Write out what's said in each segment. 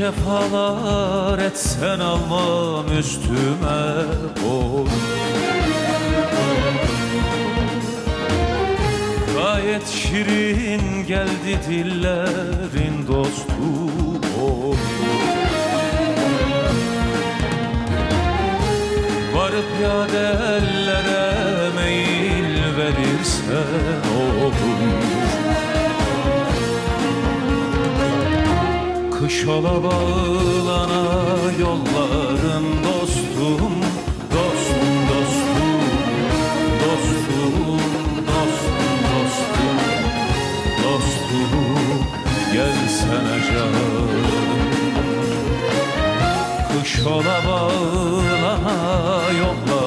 cefalar etsen almam üstüme oy Gayet şirin geldi dillerin dostu oy. Varıp yadelere meyil verirsen Kış ola bağlana yolların dostum Dostum dostum Dostum dostum dostum Dostum gelsene canım. Kış ola bağlana yolların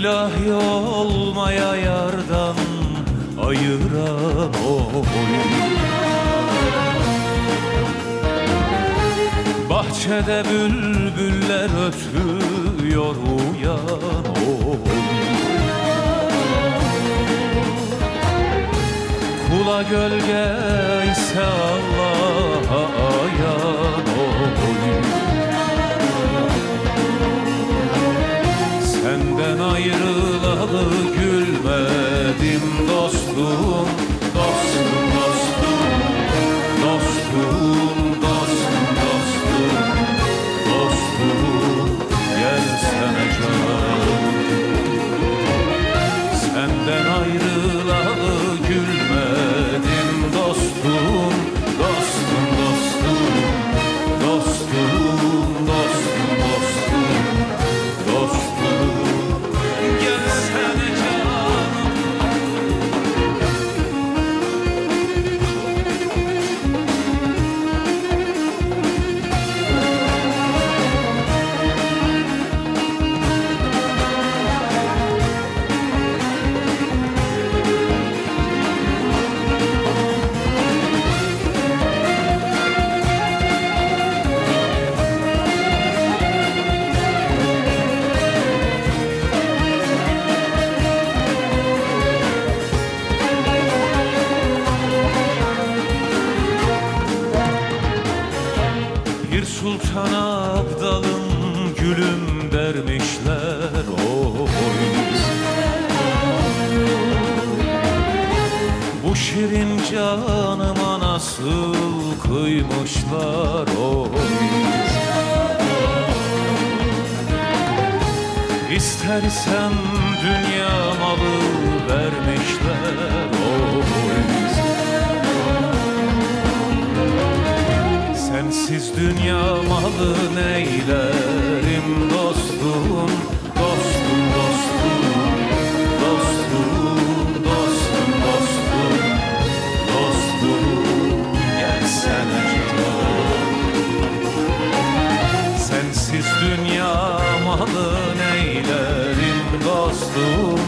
İlahi olmaya yardan ayıran oy Bahçede bülbüller ötüyor uyan oy Kula gölge ise Allah'a ayrılalı gülmedim dostum Dostum dostum Dostum dostum dostum Dostum gelsene canım Senden ayrılalı gülmedim Bir sultan abdalım gülüm dermişler oy. Bu şirin canıma nasıl kıymışlar oy. İstersem dünya malı Aklın eylerim dostum Dostum dostum Dostum dostum dostum Dostum. Gelsene Sensiz dünya malın eylerim dostum.